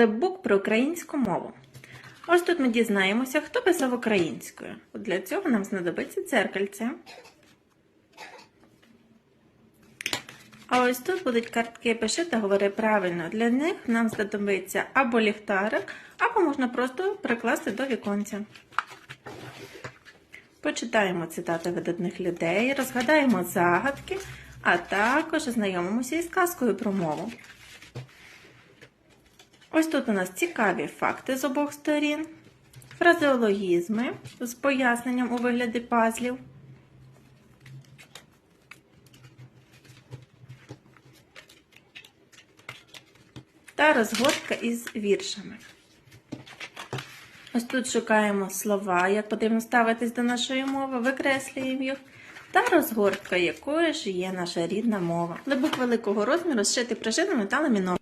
Флепбук про українську мову. Ось тут ми дізнаємося, хто писав українською. Для цього нам знадобиться дзеркальце. А ось тут будуть картки пиши та говори правильно. Для них нам знадобиться або ліхтарик, або можна просто прикласти до віконця. Почитаємо цитати видатних людей, розгадаємо загадки, а також ознайомимося із казкою про мову. Ось тут у нас цікаві факти з обох сторін, фразеологізми з поясненням у вигляді пазлів. Та розгортка із віршами. Ось тут шукаємо слова, як потрібно ставитись до нашої мови, викреслюємо їх. Та розгортка якою ж є наша рідна мова. Либук великого розміру зшитий пружинами та ламіном.